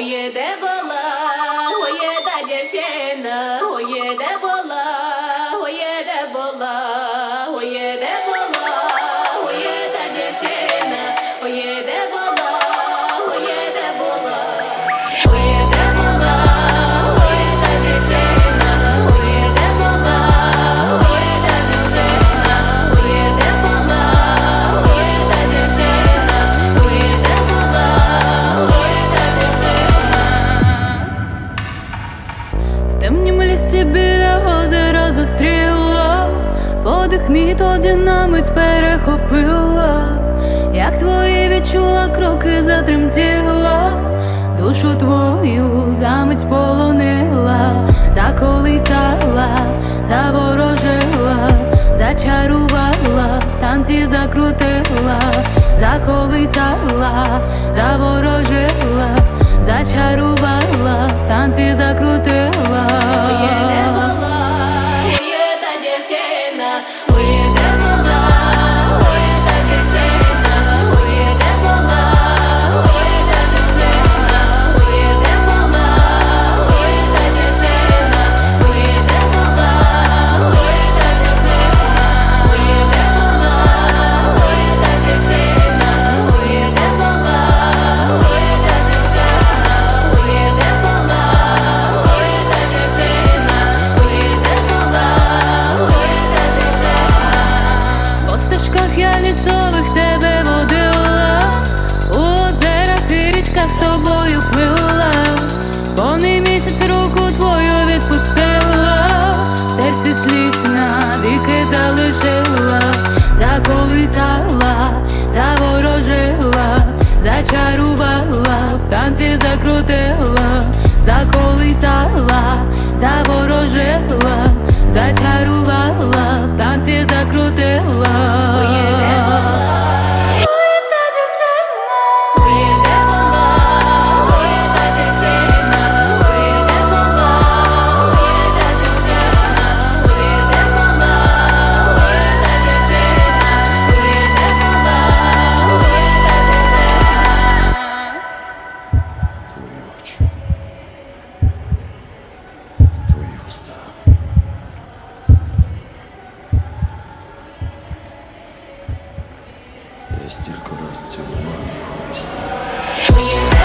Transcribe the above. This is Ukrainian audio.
Ой, де була, ой, та дівчина, ой, де була, ой, де була. подих мій тоді на мить перехопила, як твої відчула кроки затремтіла, душу твою замить полонила, заколисала, заворожила, зачарувала, в танці закрутила, заколисала, заворожила, зачарувала, в танці закрутила. зачарувала, в танці закрутила, заколисала, заворожила, зачарувала, в танці закрутила. Стільки раз цього целовал.